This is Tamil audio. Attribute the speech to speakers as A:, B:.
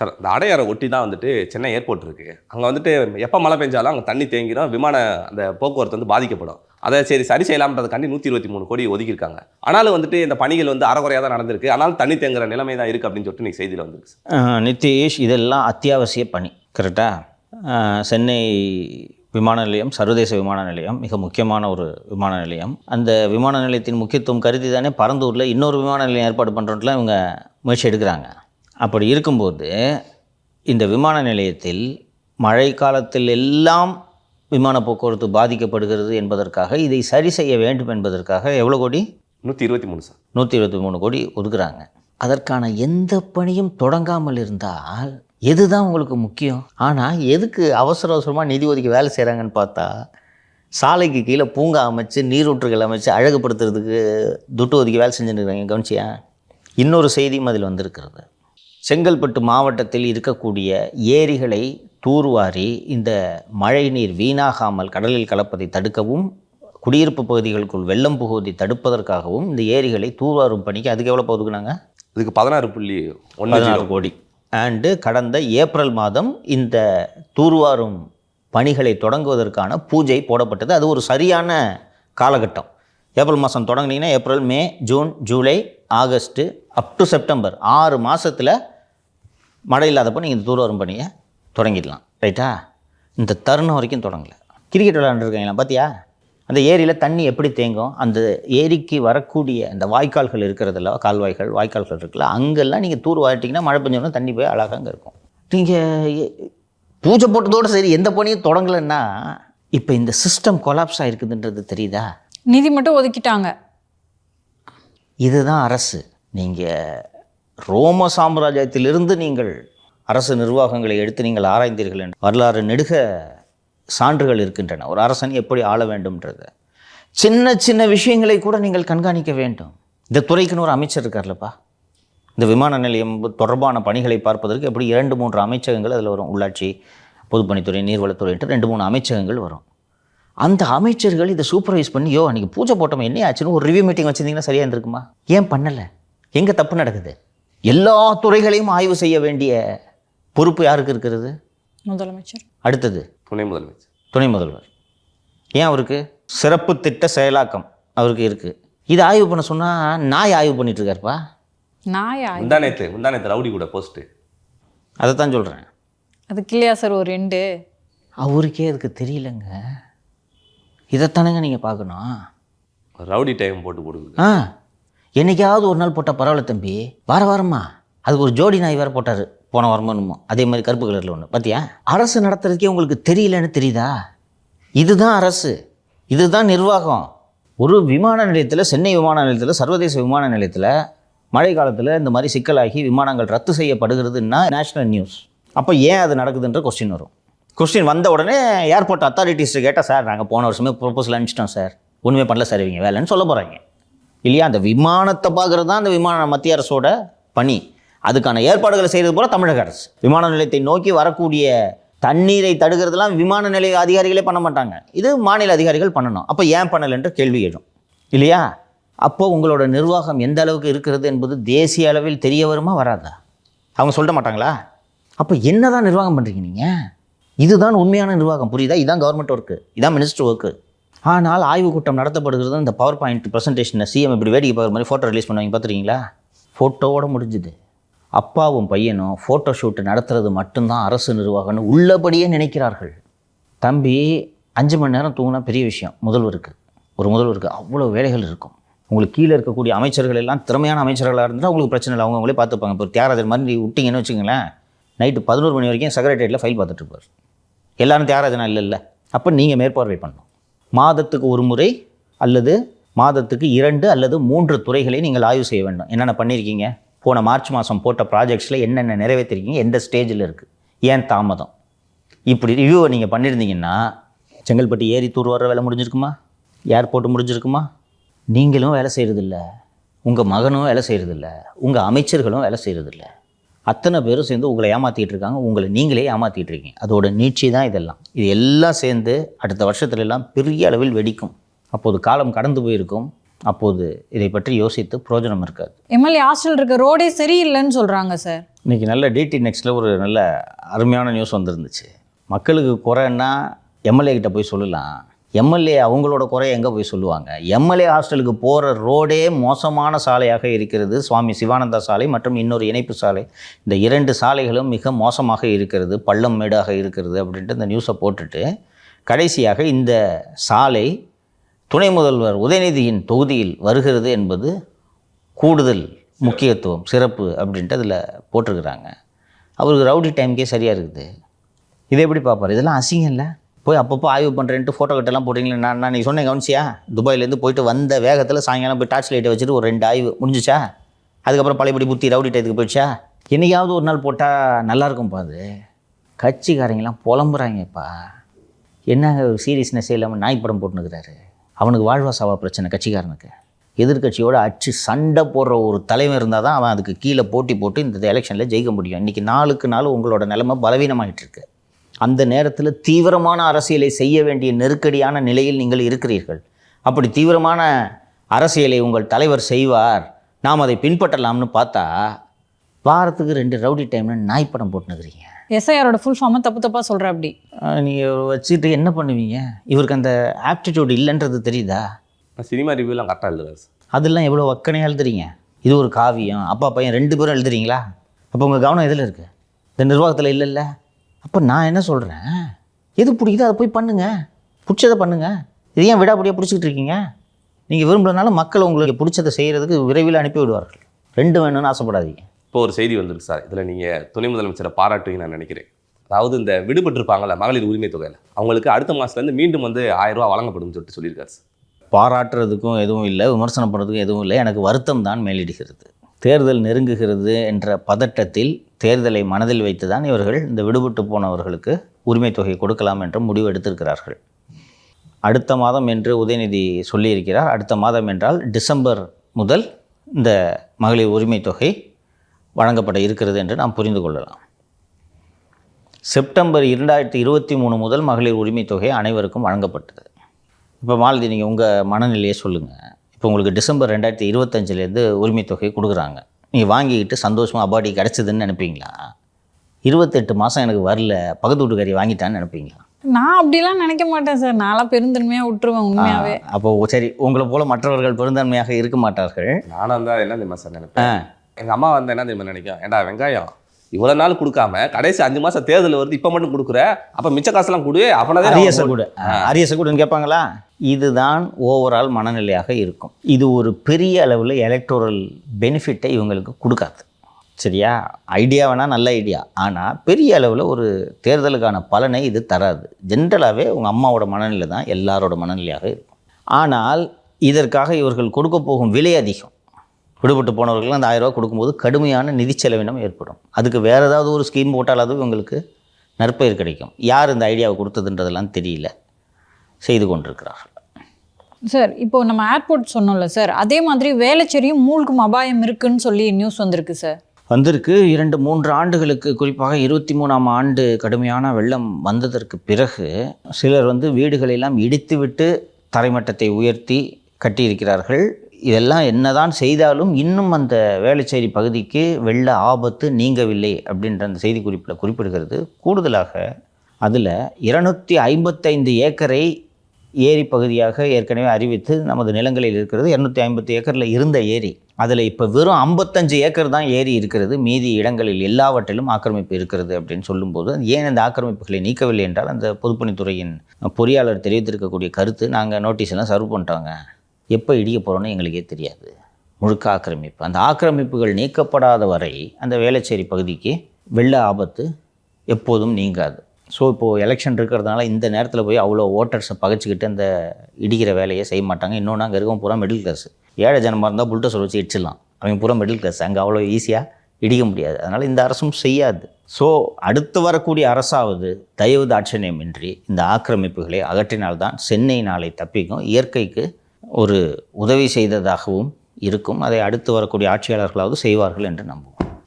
A: சார் இந்த அடையாரை ஒட்டி தான் வந்துட்டு சென்னை ஏர்போர்ட் இருக்குது அங்கே வந்துட்டு எப்போ மழை பெஞ்சாலும் அங்கே தண்ணி தேங்கிடும் விமான அந்த போக்குவரத்து வந்து பாதிக்கப்படும். அதை சரி சரி செய்யலாம்ன்றதுக்காண்டி நூற்றி இருபத்தி மூணு கோடி ஒதுக்கியிருக்காங்க. ஆனாலும் வந்துட்டு இந்த பணிகள் வந்து அறகுறையாக தான் நடந்திருக்கு. ஆனாலும் தண்ணி தேங்குற நிலைமை தான் இருக்குது அப்படின்னு சொல்லிட்டு நீ செய்தியில் வந்துருக்கு
B: நித்தீஷ் இதெல்லாம் அத்தியாவசிய பணி கரெக்டாக சென்னை விமான நிலையம் சர்வதேச விமான நிலையம் மிக முக்கியமான ஒரு விமான நிலையம். அந்த விமான நிலையத்தின் முக்கியத்துவம் கருதி தானே பரந்தூரில் இன்னொரு விமான நிலையம் ஏற்பாடு பண்ணுறதுலாம் இவங்க முயற்சி எடுக்கிறாங்க. அப்படி இருக்கும்போது இந்த விமான நிலையத்தில் மழை காலத்தில் எல்லாம் விமான போக்குவரத்து பாதிக்கப்படுகிறது என்பதற்காக இதை சரி செய்ய வேண்டும் என்பதற்காக எவ்வளோ கோடி?
A: நூற்றி இருபத்தி மூணு சார்.
B: நூற்றி இருபத்தி மூணு கோடி ஒதுக்குறாங்க. அதற்கான எந்த பணியும் தொடங்காமல் இருந்தால் எதுதான் உங்களுக்கு முக்கியம்? ஆனால் எதுக்கு அவசர அவசரமாக நிதி ஒதுக்கி வேலை செய்கிறாங்கன்னு பார்த்தா சாலைக்கு கீழே பூங்கா அமைச்சு நீரூற்றுகள் அமைச்சு அழகுபடுத்துறதுக்கு துட்டு ஒதுக்கி வேலை செஞ்சுட்டு இருக்காங்க கவனிச்சியா? இன்னொரு செய்தியும் அதில் வந்திருக்கிறது. செங்கல்பட்டு மாவட்டத்தில் இருக்கக்கூடிய ஏரிகளை தூர்வாரி இந்த மழைநீர் வீணாகாமல் கடலில் கலப்பதை தடுக்கவும் குடியிருப்பு பகுதிகளுக்குள் வெள்ளம் புகுவதை தடுப்பதற்காகவும் இந்த ஏரிகளை தூர்வாரும் பணிக்கு அதுக்கு எவ்வளோ ஒதுக்குனாங்க?
A: இதுக்கு பதினாறு புள்ளி ஒன்று
B: பதினாறு கோடி. அண்டு கடந்த ஏப்ரல் மாதம் இந்த தூர்வாரும் பணிகளை தொடங்குவதற்கான பூஜை போடப்பட்டது. அது ஒரு சரியான காலகட்டம். ஏப்ரல் மாதம் தொடங்குனீங்கன்னா April May June July August up to September ஆறு மாதத்தில் மழை இல்லாதப்போ நீங்கள் இந்த தூர்வாரும் பணியை தொடங்கிடலாம். ரைட்டா இந்த தருணம் வரைக்கும் தொடங்கல. கிரிக்கெட் விளையாண்டுருக்கீங்களா? பார்த்தியா அந்த ஏரியில் தண்ணி எப்படி தேங்கும்? அந்த ஏரிக்கு வரக்கூடிய அந்த வாய்க்கால்கள் இருக்கிறதுல கால்வாய்கள் வாய்க்கால்கள் இருக்குல்ல அங்கெல்லாம் நீங்கள் தூர் வாட்டிங்கன்னா மழை பெஞ்சோன்னா தண்ணி போய் அழகாக அங்கே இருக்கும். நீங்கள் பூஜை போட்டதோடு சரி எந்த பணியும் தொடங்கலைன்னா இப்போ இந்த சிஸ்டம் கொலாப்ஸ் ஆகிருக்குதுன்றது தெரியுதா?
C: நிதி மட்டும் ஒதுக்கிட்டாங்க.
B: இதுதான் அரசு. நீங்கள் ரோம சாம்ராஜ்யத்திலிருந்து நீங்கள் அரசு நிர்வாகங்களை எடுத்து நீங்கள் ஆராய்ந்தீர்கள் என்று வரலாறு நெடுக சான்றுகள் இருக்கின்றன. ஒரு அரசன் எப்படி ஆள வேண்டும்ன்றது. சின்ன சின்ன விஷயங்களை கூட நீங்கள் கண்காணிக்க வேண்டும். இந்த துறைக்குன்னு ஒரு அமைச்சர் இருக்கார்லப்பா. இந்த விமான நிலையம் தொடர்பான பணிகளை பார்ப்பதற்கு எப்படி இரண்டு மூன்று அமைச்சகங்கள் அதில் வரும் உள்ளாட்சி பொதுப்பணித்துறை நீர்வளத்துறைன்ட்டு ரெண்டு மூணு அமைச்சகங்கள் வரும். அந்த அமைச்சர்கள் இதை சூப்பர்வைஸ் பண்ணி யோ அன்றைக்கி பூஜை போட்டோம் என்ன ஆச்சுன்னு ஒரு ரிவ்யூ மீட்டிங் வச்சுருந்தீங்கன்னா சரியாக இருந்திருக்குமா? ஏன் பண்ணலை? எங்கே தப்பு நடக்குது? எல்லா துறைகளையும் ஆய்வு செய்ய வேண்டிய பொறுப்பு யாருக்கு இருக்கிறது?
C: முதலமைச்சர்.
B: அடுத்தது
A: துணை முதலமைச்சர்.
B: துணை முதல்வர். ஏன் அவருக்கு? சிறப்பு திட்ட செயலாக்கம் அவருக்கு இருக்குது இது ஆய்வு பண்ண சொன்னால் நாய் ஆய்வு பண்ணிட்டு இருக்காருப்பா.
C: நாயா
A: முந்தானேத்து முந்தானேத்து ரவுடி கூட போஸ்ட்டு
B: அதை தான் சொல்கிறேன்
C: அதுக்கு இல்லையா சார் ஒரு ரெண்டு.
B: அவருக்கே அதுக்கு தெரியலங்க. இதைத்தானேங்க நீங்கள் பார்க்கணும்.
A: ரவுடி டைம் போட்டு கொடுக்குது
B: ஆ. என்னைக்காவது ஒரு நாள் போட்டால் பரவாயில்ல தம்பி. வார வாரமா. அதுக்கு ஒரு ஜோடி நாய் வேறு போட்டார். போன வாரமோ அதே மாதிரி கருப்பு கலரில் ஒன்று பார்த்தியா அரசு நடத்துறதுக்கே உங்களுக்கு தெரியலன்னு தெரியுதா? இதுதான் அரசு. இதுதான் நிர்வாகம். ஒரு விமான நிலையத்தில் சென்னை விமான நிலையத்தில் சர்வதேச விமான நிலையத்தில் மழை காலத்தில் இந்த மாதிரி சிக்கலாகி விமானங்கள் ரத்து செய்யப்படுகிறதுன்னா நேஷனல் நியூஸ் அப்போ ஏன் அது நடக்குதுன்ற கொஸ்டின் வரும். கொஸ்டின் வந்த உடனே ஏர்போர்ட் அத்தாரிட்டிஸ்ட்டு கேட்டால் சார் நாங்கள் போன வருஷமே ப்ரொப்போசல் அனுப்பிச்சிட்டோம் சார். ஒன்றுமே பண்ணல சார். இவங்க வேலைன்னு சொல்ல போகிறாங்க இல்லையா? அந்த விமானத்தை பார்க்குறது தான் அந்த விமான மத்திய அரசோட பணி. அதுக்கான ஏற்பாடுகளை செய்கிறது போல தமிழக அரசு. விமான நிலையத்தை நோக்கி வரக்கூடிய தண்ணீரை தடுக்கிறதுலாம் விமான நிலைய அதிகாரிகளே பண்ண மாட்டாங்க. இது மாநில அதிகாரிகள் பண்ணணும். அப்போ ஏன் பண்ணலைன்ற கேள்வி எழும். இல்லையா? அப்போ உங்களோட நிர்வாகம் எந்த அளவுக்கு இருக்கிறது என்பது தேசிய அளவில் தெரிய வருமா வராதா? அவங்க சொல்ல மாட்டாங்களா? அப்போ என்னதான் நிர்வாகம் பண்ணுறீங்க நீங்கள் இதுதான் உண்மையான நிர்வாகம். புரியுதா? இதான் கவர்மெண்ட் ஒர்க்கு இதான் மினிஸ்டர் ஒர்க்கு ஆனால் ஆய்வுக் கூட்டம் நடத்தப்படுகிறது. இந்த பவர் பாயிண்ட் ப்ரெசன்டேஷனை சிஎம் இப்படி வேடிக்கை பார்க்குற மாதிரி ஃபோட்டோ ரிலீஸ் பண்ணுவாங்க. பார்த்துருக்கீங்களா? ஃபோட்டோவோட முடிஞ்சுது. அப்பாவும் பையனும் ஃபோட்டோ ஷூட்டு நடத்துறது மட்டும்தான் அரசு நிர்வாகம்னு உள்ளபடியே நினைக்கிறார்கள். தம்பி அஞ்சு மணி நேரம் தூங்கினா பெரிய விஷயம். முதல்வருக்கு. ஒரு முதல்வருக்கு அவ்வளோ வேலைகள் இருக்கும். உங்களுக்கு கீழே இருக்கக்கூடிய அமைச்சர்கள் எல்லாம் திறமையான அமைச்சர்களாக இருந்தால் உங்களுக்கு பிரச்சனை இல்லை. அவங்களே பார்த்துப்பாங்க. இப்போ தியாகராஜர் மாதிரி விட்டிங்கன்னு வச்சுங்களேன் நைட்டு பதினோரு மணி வரைக்கும் செக்ரட்டரியேட்டில் ஃபைல் பார்த்துட்டு இருப்பார். எல்லாரும் தியாகராஜனா இல்லை அப்போ நீங்கள் மேற்பார்வை பண்ணணும். மாதத்துக்கு ஒரு முறை அல்லது மாதத்துக்கு இரண்டு அல்லது மூன்று துறைகளை நீங்கள் ஆய்வு செய்ய வேண்டும். என்னென்ன பண்ணியிருக்கீங்க? போன மார்ச் மாதம் போட்ட ப்ராஜெக்ட்ஸில் என்னென்ன நிறைவேற்றிருக்கீங்க? எந்த ஸ்டேஜில் இருக்குது ஏன் தாமதம்? இப்படி ரிவ்யூவை நீங்கள் பண்ணியிருந்தீங்கன்னா செங்கல்பட்டு ஏரி தூர் வர வேலை முடிஞ்சிருக்குமா? ஏர்போர்ட் முடிஞ்சிருக்குமா? நீங்களும் வேலை செய்கிறதில்ல உங்கள் மகனும் வேலை செய்கிறதில்ல உங்கள் அமைச்சர்களும் வேலை செய்கிறதில்ல அத்தனை பேரும் சேர்ந்து உங்களை ஏமாற்றிட்டு இருக்காங்க உங்களை நீங்களே ஏமாற்றிட்டு இருக்கீங்க அதோட நீட்சி தான் இதெல்லாம். இது எல்லாம் சேர்ந்து அடுத்த வருஷத்துல எல்லாம் பெரிய அளவில் வெடிக்கும். அப்போது காலம் கடந்து போயிருக்கும். அப்போது இதை பற்றி யோசித்து பிரயோஜனம் இருக்காது.
C: எம்எல்ஏ ஹாஸ்டல் இருக்க ரோடே சரியில்லைன்னு சொல்றாங்க சார்
B: இன்றைக்கி நல்ல டிடி நெக்ஸ்ட்டில் ஒரு நல்ல அருமையான நியூஸ் வந்திருந்துச்சு. மக்களுக்கு குறைன்னா எம்எல்ஏ கிட்ட போய் சொல்லலாம். எம்எல்ஏ அவங்களோட குறை எங்கே போய் சொல்லுவாங்க? எம்எல்ஏ ஹாஸ்டலுக்கு போகிற ரோடே மோசமான சாலையாக இருக்கிறது. சுவாமி சிவானந்தா சாலை மற்றும் இன்னொரு இணைப்பு சாலை. இந்த இரண்டு சாலைகளும் மிக மோசமாக இருக்கிறது. பள்ளம் மேடாக இருக்கிறது அப்படின்ட்டு இந்த நியூஸை போட்டுட்டு கடைசியாக இந்த சாலை துணை முதல்வர் உதயநிதியின் தொகுதியில் வருகிறது என்பது கூடுதல் முக்கியத்துவம் சிறப்பு அப்படின்ட்டு அதில் போட்டிருக்கிறாங்க. அவருக்கு ரவுடி டைம்க்கே சரியாக இருக்குது. இதை எப்படி பார்ப்பார்? இதெல்லாம் அசிங்கம் இல்லை போய் அப்பப்போ ஆய்வு பண்ணுறேன்ட்டு ஃபோட்டோ கட்டெல்லாம் போட்டிங்களே நான் நான் நீ சொன்னேன் கவனிச்சியா? துபாயிலேருந்து போயிட்டு வந்த வேகத்தில் சாயங்காலம் போய் டார்ச் லைட்டை வச்சுட்டு ஒரு ரெண்டு ஆய்வு முடிஞ்சுச்சா? அதுக்கப்புறம் பழையபடி புத்தி ரவுடி டயத்துக்கு போயிடுச்சா? என்னைக்காவது ஒரு நாள் போட்டால் நல்லாயிருக்கும்ப்பா அது. கட்சிக்காரங்களாம் புலம்புறாங்கப்பா. என்னங்க ஒரு சீரியஸ்னஸே இல்லாமல் நாய் படம் போட்டுனுக்கிறாரு? அவனுக்கு வாழ்வா சாவா பிரச்சனை கட்சிக்காரனுக்கு. எதிர்க்கட்சியோட அச்சு சண்டை போடுற ஒரு தலைவன் இருந்தால் தான் அவன் அதுக்கு கீழே போட்டி போட்டு இந்த எலெக்ஷனில் ஜெயிக்க முடியும். இன்றைக்கி நாளுக்கு நாள் உங்களோட நிலைமை பலவீனமாகிட்டு இருக்கு அந்த நேரத்தில் தீவிரமான அரசியலை செய்ய வேண்டிய நெருக்கடியான நிலையில் நீங்கள் இருக்கிறீர்கள். அப்படி தீவிரமான அரசியலை உங்கள் தலைவர் செய்வார். நாம் அதை பின்பற்றலாம்னு பார்த்தா வாரத்துக்கு ரெண்டு ரவுடி டைம்னு நாய் படம் போட்டுனுக்கிறீங்க.
C: எஸ்ஐஆரோட ஃபுல் ஃபார்மை தப்பு தப்பா சொல்ற அப்படி.
B: நீங்கள் வச்சுட்டு என்ன பண்ணுவீங்க? இவருக்கு அந்த ஆப்டிடியூட் இல்லைன்றது தெரியுதா?
A: சினிமா ரிவ்யூலாம் கரெக்டாக எழுதுறாரு
B: அதெல்லாம் எவ்வளோ வக்கனையாக எழுதுறீங்க? இது ஒரு காவியம். அப்பா பையன் ரெண்டு பேரும் எழுதுறீங்களா? அப்போ உங்கள் கவனம் எதில் இருக்குது இந்த நிர்வாகத்தில் இல்லைல்ல அப்போ நான் என்ன சொல்கிறேன் எது பிடிக்குதோ அதை போய் பண்ணுங்க. பிடிச்சதை பண்ணுங்க. இது ஏன் விடாபடியாக பிடிச்சிக்கிட்டு இருக்கீங்க? நீங்கள் விரும்புறதுனால மக்கள் உங்களுக்கு பிடிச்சதை செய்கிறதுக்கு விரைவில் அனுப்பி விடுவார்கள். ரெண்டு வேணும்னு ஆசைப்படாதீங்க.
A: இப்போ ஒரு செய்தி வந்திருக்கு சார். இதில் நீங்கள் துணை முதலமைச்சரை பாராட்டுவீங்க நான் நினைக்கிறேன். அதாவது இந்த விடுபட்டிருப்பாங்கல்ல மகளிர் உரிமை தொகையில். அவங்களுக்கு அடுத்த மாதத்துலேருந்து மீண்டும் வந்து ஆயிரம் ரூபாய் வழங்கப்படும் சொல்லிட்டு சொல்லியிருக்காரு சார்.
B: பாராட்டுறதுக்கும் எதுவும் இல்லை விமர்சனம் பண்ணுறதுக்கும் எதுவும் இல்லை. எனக்கு வருத்தம் தான் மேலிடுகிறது. தேர்தல் நெருங்குகிறது என்ற பதட்டத்தில் தேர்தலை மனதில் வைத்து தான் இவர்கள் இந்த விடுபட்டு போனவர்களுக்கு உரிமை தொகை கொடுக்கலாம் என்ற முடிவு எடுத்திருக்கிறார்கள். அடுத்த மாதம் என்று உதயநிதி சொல்லியிருக்கிறார். அடுத்த மாதம் என்றால் டிசம்பர் முதல் இந்த மகளிர் உரிமை தொகை வழங்கப்பட இருக்கிறது என்று நாம் புரிந்து கொள்ளலாம். செப்டம்பர் இரண்டாயிரத்தி இருபத்தி மூணு முதல் மகளிர் உரிமை தொகை அனைவருக்கும் வழங்கப்பட்டது. இப்போ மாலதி நீங்கள் உங்கள் மனநிலையை சொல்லுங்கள் இப்போ உங்களுக்கு டிசம்பர் ரெண்டாயிரத்தி இருபத்தஞ்சிலேருந்து உரிமை தொகை கொடுக்குறாங்க. நீங்கள் வாங்கிக்கிட்டு சந்தோஷமாக அபாடி கிடச்சிதுன்னு நினைப்பீங்களா? இருபத்தெட்டு மாதம் எனக்கு வரல பக்கத்து வீட்டுக்காரி வாங்கிட்டான்னு நினைப்பீங்களா?
C: நான் அப்படிலாம் நினைக்க மாட்டேன் சார். நான்லாம் பெருந்தன்மையா விட்டுருவேன் உண்மையாவே.
B: அப்போ சரி உங்களை போல மற்றவர்கள் பெருந்தன்மையாக இருக்க மாட்டார்கள்.
A: நானும் இருந்தால் என்ன தெரியுமா சார் நினைப்பேன்? எங்கள் அம்மா வந்து என்ன தெரியுமா நினைக்கும்? ஏன்டா வெங்காயம்? இவ்வளோ நாள் கொடுக்காம கடைசி அஞ்சு மாதம் தேர்தல் வருது இப்போ மட்டும் கொடுக்குற? அப்போ மிச்ச காசுலாம் கொடு அப்பனதே
B: அரியச கூட. அரியச கூடன்னு கேட்பாங்களா? இதுதான் ஓவரால் மனநிலையாக இருக்கும். இது ஒரு பெரிய அளவில் எலக்டோரல் பெனிஃபிட்டை இவங்களுக்கு கொடுக்காது. சரியா? ஐடியா வேணால் நல்ல ஐடியா ஆனால் பெரிய அளவில் ஒரு தேர்தலுக்கான பலனை இது தராது. ஜென்ரலாகவே உங்கள் அம்மாவோட மனநிலை தான் எல்லாரோட மனநிலையாக இருக்கும். ஆனால் இதற்காக இவர்கள் கொடுக்க போகும் விலை அதிகம். விடுபட்டு போனவர்கள் அந்த ஆயிரம் ரூபாய் கொடுக்கும்போது கடுமையான நிதி செலவினம் ஏற்படும். அதுக்கு வேறு ஏதாவது ஒரு ஸ்கீம் போட்டாலாவது இவங்களுக்கு நற்பெயர் கிடைக்கும். யார் இந்த ஐடியாவை கொடுத்ததுன்றதெல்லாம் தெரியல. செய்து கொண்டிருக்கிறார்கள்.
C: சார் இப்போ நம்ம ஏர்போர்ட் சொன்னோம்ல சார் அதே மாதிரி வேலைச்சேரியும் மூழ்கும் அபாயம் இருக்குன்னு சொல்லி நியூஸ் வந்திருக்கு சார்
B: வந்திருக்கு. இரண்டு மூன்று ஆண்டுகளுக்கு குறிப்பாக இருபத்தி மூணாம் ஆண்டு கடுமையான வெள்ளம் வந்ததற்கு பிறகு சிலர் வந்து வீடுகளெல்லாம் இடித்துவிட்டு தரைமட்டத்தை உயர்த்தி கட்டியிருக்கிறார்கள். இதெல்லாம் என்னதான் செய்தாலும் இன்னும் அந்த வேளச்சேரி பகுதிக்கு வெள்ள ஆபத்து நீங்கவில்லை அப்படின்ற அந்த செய்திக்குறிப்பில் குறிப்பிடுகிறது. கூடுதலாக அதில் இருநூற்றி ஐம்பத்தைந்து ஏக்கரை ஏரி பகுதியாக ஏற்கனவே அறிவித்து நமது நிலங்களில் இருக்கிறது. இரநூத்தி ஐம்பத்தி ஏக்கரில் இருந்த ஏரி. அதில் இப்போ வெறும் ஐம்பத்தஞ்சு ஏக்கர் தான் ஏரி இருக்கிறது. மீதி இடங்களில் எல்லாவற்றிலும் ஆக்கிரமிப்பு இருக்கிறது அப்படின்னு சொல்லும்போது ஏன் இந்த ஆக்கிரமிப்புகளை நீக்கவில்லை என்றால் அந்த பொதுப்பணித்துறையின் பொறியாளர் தெரிவித்திருக்கக்கூடிய கருத்து நாங்கள் நோட்டீஸ் எல்லாம் சர்வ் பண்ணிட்டோங்க. எப்போ இடிக்க போகிறோன்னு எங்களுக்கே தெரியாது. முழுக்க ஆக்கிரமிப்பு. அந்த ஆக்கிரமிப்புகள் நீக்கப்படாத வரை அந்த வேளச்சேரி பகுதிக்கு வெள்ள ஆபத்து எப்போதும் நீங்காது. ஸோ இப்போது எலெக்ஷன் இருக்கிறதுனால இந்த நேரத்தில் போய் அவ்வளோ ஓட்டர்ஸை பகைச்சிக்கிட்டு அந்த இடிக்கிற வேலையை செய்ய மாட்டாங்க. இன்னொன்று அங்கே இருக்கவங்க பூரா மிடில் கிளாஸ் ஏழை ஜனமாக இருந்தால் புல்டோசர் வச்சு இடிச்சிடலாம். அவங்க பூரா மிடில் கிளாஸ் அங்கே அவ்வளோ ஈஸியாக இடிக்க முடியாது. அதனால் இந்த அரசும் செய்யாது. ஸோ அடுத்து வரக்கூடிய அரசாவது தயவு தாட்சணியமின்றி இந்த ஆக்கிரமிப்புகளை அகற்றினால்தான் சென்னை நாளை தப்பிக்கும். இயற்கைக்கு ஒரு உதவி செய்ததாகவும் இருக்கும். அதை அடுத்து வரக்கூடிய ஆட்சியாளர்களாவது செய்வார்கள் என்று நம்புவோம்.